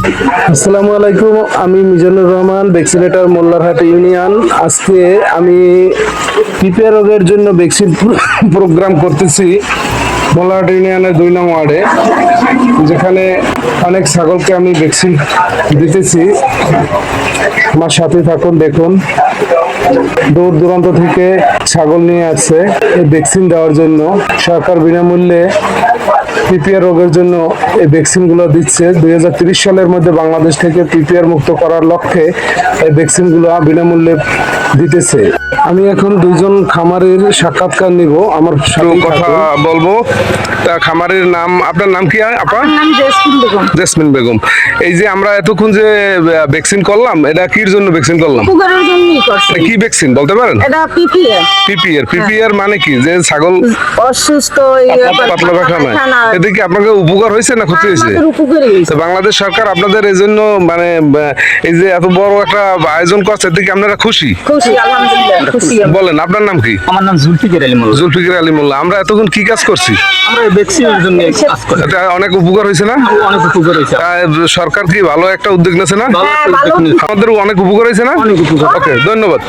আসসালামু আলাইকুম, আমি মিজানুর রহমান ভ্যাকসিনেটর মোল্লারহাট ইউনিয়ন। আজকে আমি পিপিআর রোগের জন্য ভ্যাকসিন প্রোগ্রাম করতেছি মোল্লারহাট ইউনিয়নের দুই নং ওয়ার্ডে, যেখানে অনেক ছাগলকে আমি ভ্যাকসিন দিতেছি। আমার সাথে থাকুন, দেখুন। দূর দূরান্ত থেকে ছাগল নিয়ে আসছে এই ভ্যাকসিন দেওয়ার জন্য। সরকার বিনামূল্যে পিপিআর রোগের জন্য এই ভ্যাকসিনগুলো দিচ্ছে। দুই সালের মধ্যে বাংলাদেশ থেকে পিপিআর মুক্ত করার লক্ষ্যে এই ভ্যাকসিনগুলো বিনামূল্যে দিতেছে। আমি এখন দুইজন খামারের সাক্ষাৎকার নিব আমার কথা বলব। তা খামারের নাম আপনার নাম কি আপা জেসমিন বেগম। এই যে আমরা এতক্ষণ যে ভ্যাকসিন করলাম এটা কির জন্য ভ্যাকসিন করলাম? কি ভ্যাকসিন বলতে পারেন? এটা পিপিএ পিপিআর পিপিআর মানে কি? যে ছাগল অসুস্থ পাতলা পায়খানা। এতে কি আপনাকে উপকার হয়েছে না ক্ষতি হয়েছে। তো বাংলাদেশ সরকার আপনাদের এই জন্য মানে এই যে এত বড় একটা আয়োজন করছে এতে কি আপনারা খুশি? খুশি। আলহামদুলিল্লাহ খুশি বলেন আপনার নাম কি? আমার নাম জুলফিকার আলী মোল্লা। জুলফিকার আলী মোল্লা আমরা এতক্ষণ কি কাজ করছি? আমরা ভ্যাকসিনের জন্য কাজ করি। এটা অনেক উপকার হয়েছে না? অনেক উপকার হয়েছে। সরকার কি ভালো একটা উদ্যোগ নিয়েছে না? হ্যাঁ। আমাদের অনেক উপকার হয়েছে না? অনেক উপকার। ওকে ধন্যবাদ।